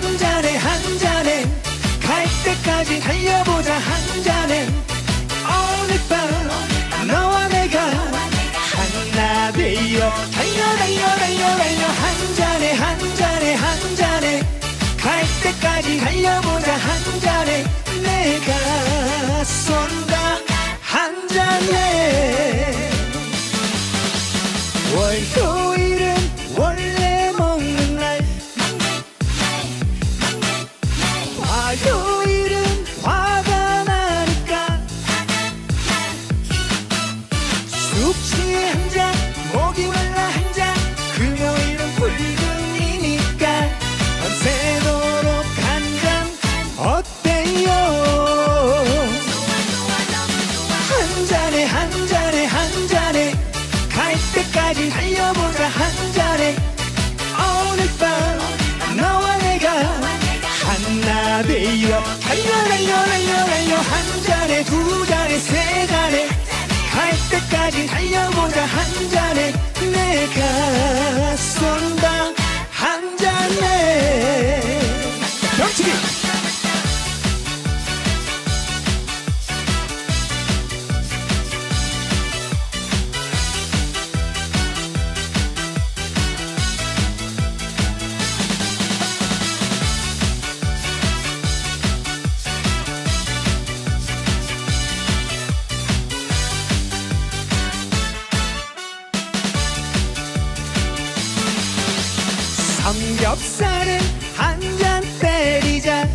한 잔에 한 잔에 갈 때까지 달려보자 한 잔에 되어 달려 달려 달려 달려 한 잔에 두 잔에 세 잔에 갈 때까지 달려보자 한 잔에 내가 겹살은 한 잔 때리자.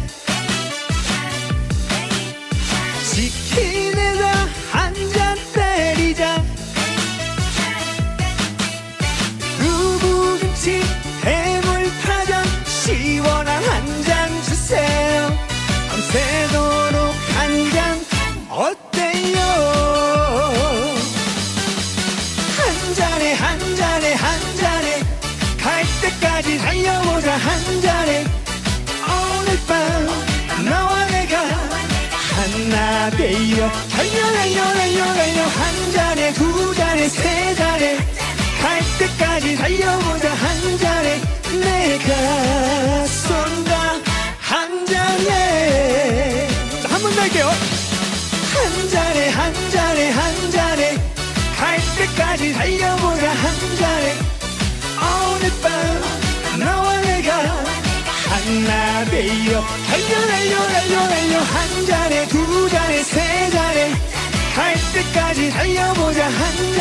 치킨에다 한 잔 때리자. 두부김치 해물파전 시원한 한 잔 주세요. 밤새도록 한 잔 어때요? 한 잔에 한 잔에 한 잔에 갈 때까지 달려보 자한 잔에 오늘 밤 너와 내가 하나 되어 달려 달려 달려 달려. 한 잔에 두 잔에 세 잔에 갈 때까지 달려보자. 한 잔에 내가 쏜다. 한 잔에. 한 번 더 할게요. 한 잔에 한 잔에 한 잔에 갈 때까지 달려보자 달려 달려 달려 달려 달려. 한 잔에 두 잔에 세 잔에. 할 때까지 달려보자. 한